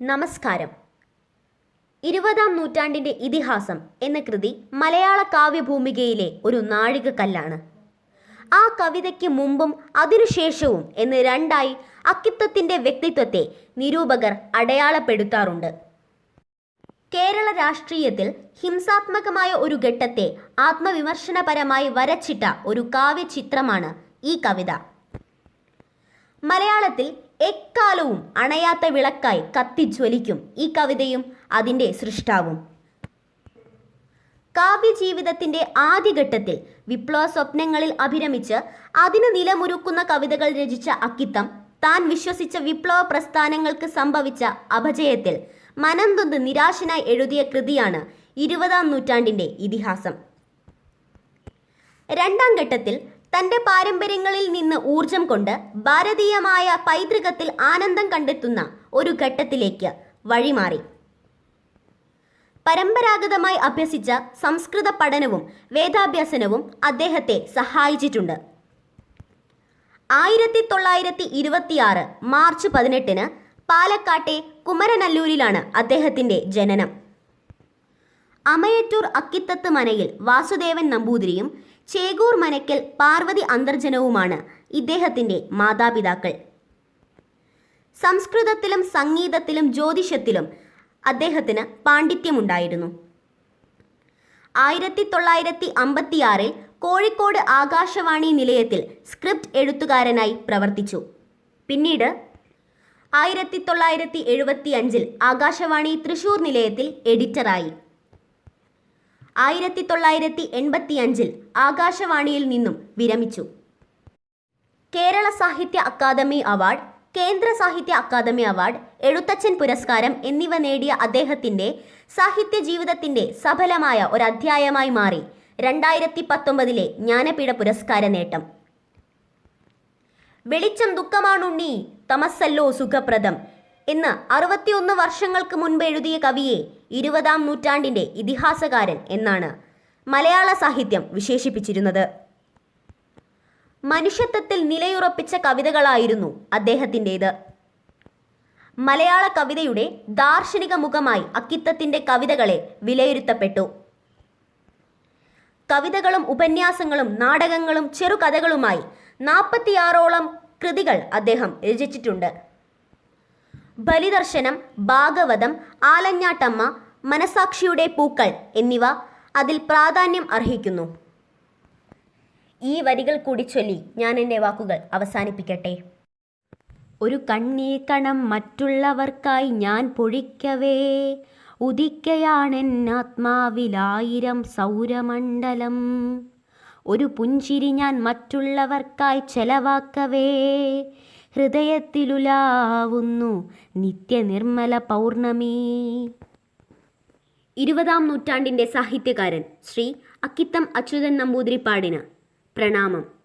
നമസ്കാരം. ഇരുപതാം നൂറ്റാണ്ടിന്റെ ഇതിഹാസം എന്ന കൃതി മലയാള കാവ്യഭൂമികയിലെ ഒരു നാഴികക്കല്ലാണ്. ആ കവിതയ്ക്ക് മുമ്പും അതിനുശേഷവും എന്ന് രണ്ടായി അക്കിത്തത്തിന്റെ വ്യക്തിത്വത്തെ നിരൂപകർ അടയാളപ്പെടുത്താറുണ്ട്. കേരള രാഷ്ട്രീയത്തിൽ ഹിംസാത്മകമായ ഒരു ഘട്ടത്തെ ആത്മവിമർശനപരമായി വരച്ചിട്ട ഒരു കാവ്യചിത്രമാണ് ഈ കവിത. മലയാളത്തിൽ എക്കാലവും അണയാത്ത വിളക്കായി കത്തിജ്വലിക്കും ഈ കവിതയും അതിന്റെ സൃഷ്ടാവും. കാവ്യജീവിതത്തിന്റെ ആദ്യഘട്ടത്തിൽ വിപ്ലവ സ്വപ്നങ്ങളിൽ അഭിരമിച്ച് അതിന് നിലമുരുക്കുന്ന കവിതകൾ രചിച്ച അക്കിത്തം താൻ വിശ്വസിച്ച വിപ്ലവ പ്രസ്ഥാനങ്ങൾക്ക് സംഭവിച്ച അപജയത്തിൽ മനംതൊന്ന് നിരാശനായി എഴുതിയ കൃതിയാണ് ഇരുപതാം നൂറ്റാണ്ടിന്റെ ഇതിഹാസം. രണ്ടാം ഘട്ടത്തിൽ തന്റെ പാരമ്പര്യങ്ങളിൽ നിന്ന് ഊർജം കൊണ്ട് ഭാരതീയമായ പൈതൃകത്തിൽ ആനന്ദം കണ്ടെത്തുന്ന ഒരു ഘട്ടത്തിലേക്ക് വഴിമാറി. പരമ്പരാഗതമായി അഭ്യസിച്ച സംസ്കൃത പഠനവും വേദാഭ്യാസനവും അദ്ദേഹത്തെ സഹായിച്ചിട്ടുണ്ട്. ആയിരത്തി തൊള്ളായിരത്തി ഇരുപത്തിയാറ് മാർച്ച് പതിനെട്ടിന് പാലക്കാട്ടെ കുമരനല്ലൂരിലാണ് അദ്ദേഹത്തിന്റെ ജനനം. അമയറ്റൂർ അക്കിത്തത്ത് മനയിൽ വാസുദേവൻ നമ്പൂതിരിയും ചേകൂർ മനക്കൽ പാർവതി അന്തർജനവുമാണ് ഇദ്ദേഹത്തിന്റെ മാതാപിതാക്കൾ. സംസ്കൃതത്തിലും സംഗീതത്തിലും ജ്യോതിഷത്തിലും അദ്ദേഹത്തിന് പാണ്ഡിത്യമുണ്ടായിരുന്നു. ആയിരത്തി തൊള്ളായിരത്തി അമ്പത്തിയാറിൽ കോഴിക്കോട് ആകാശവാണി നിലയത്തിൽ സ്ക്രിപ്റ്റ് എഴുത്തുകാരനായി പ്രവർത്തിച്ചു. പിന്നീട് ആയിരത്തി തൊള്ളായിരത്തി എഴുപത്തി അഞ്ചിൽ ആകാശവാണി തൃശൂർ നിലയത്തിൽ എഡിറ്ററായി. ആയിരത്തി തൊള്ളായിരത്തി എൺപത്തി അഞ്ചിൽ ആകാശവാണിയിൽ നിന്നും വിരമിച്ചു. കേരള സാഹിത്യ അക്കാദമി അവാർഡ് കേന്ദ്ര സാഹിത്യ അക്കാദമി അവാർഡ് എഴുത്തച്ഛൻ പുരസ്കാരം എന്നിവ നേടിയ അദ്ദേഹത്തിന്റെ സാഹിത്യ ജീവിതത്തിന്റെ സഫലമായ ഒരു അധ്യായമായി മാറി രണ്ടായിരത്തി പത്തൊമ്പതിലെ ജ്ഞാനപീഠ പുരസ്കാര നേട്ടം. വെളിച്ചം ദുഃഖമാണുണ്ണി തമസ്സല്ലോ സുഖപ്രദം എന്ന് അറുപത്തിയൊന്ന് വർഷങ്ങൾക്ക് മുൻപ് എഴുതിയ കവിയെ ഇരുപതാം നൂറ്റാണ്ടിന്റെ ഇതിഹാസകാരൻ എന്നാണ് മലയാള സാഹിത്യം വിശേഷിപ്പിച്ചിരുന്നത്. മനുഷ്യത്വത്തിൽ നിലയുറപ്പിച്ച കവിതകളായിരുന്നു അദ്ദേഹത്തിന്റെത്. മലയാള കവിതയുടെ ദാർശനിക മുഖമായി അക്കിത്തത്തിന്റെ കവിതകളെ വിലയിരുത്തപ്പെട്ടു. കവിതകളും ഉപന്യാസങ്ങളും നാടകങ്ങളും ചെറുകഥകളുമായി നാൽപ്പത്തിയാറോളം കൃതികൾ അദ്ദേഹം രചിച്ചിട്ടുണ്ട്. ബലിദർശനം ഭാഗവതം ആലഞ്ഞാട്ടമ്മ മനസാക്ഷിയുടെ പൂക്കൾ എന്നിവ അതിൽ പ്രാധാന്യം അർഹിക്കുന്നു. ഈ വരികൾ കൂടി ചൊല്ലി ഞാൻ എന്റെ വാക്കുകൾ അവസാനിപ്പിക്കട്ടെ. ഒരു കണ്ണീർ കണം മറ്റുള്ളവർക്കായി ഞാൻ പൊഴിക്കവേ. ഉദിക്കയാണ് ആത്മാവിലായിരം സൗരമണ്ഡലം. ഒരു പുഞ്ചിരി ഞാൻ മറ്റുള്ളവർക്കായി ചെലവാക്കവേ. ഹൃദയത്തിലുലാവുന്നു നിത്യനിർമ്മല പൗർണമി. ഇരുപതാം നൂറ്റാണ്ടിന്റെ സാഹിത്യകാരൻ ശ്രീ അക്കിത്തം അച്യുതൻ നമ്പൂതിരിപ്പാടിന് പ്രണാമം.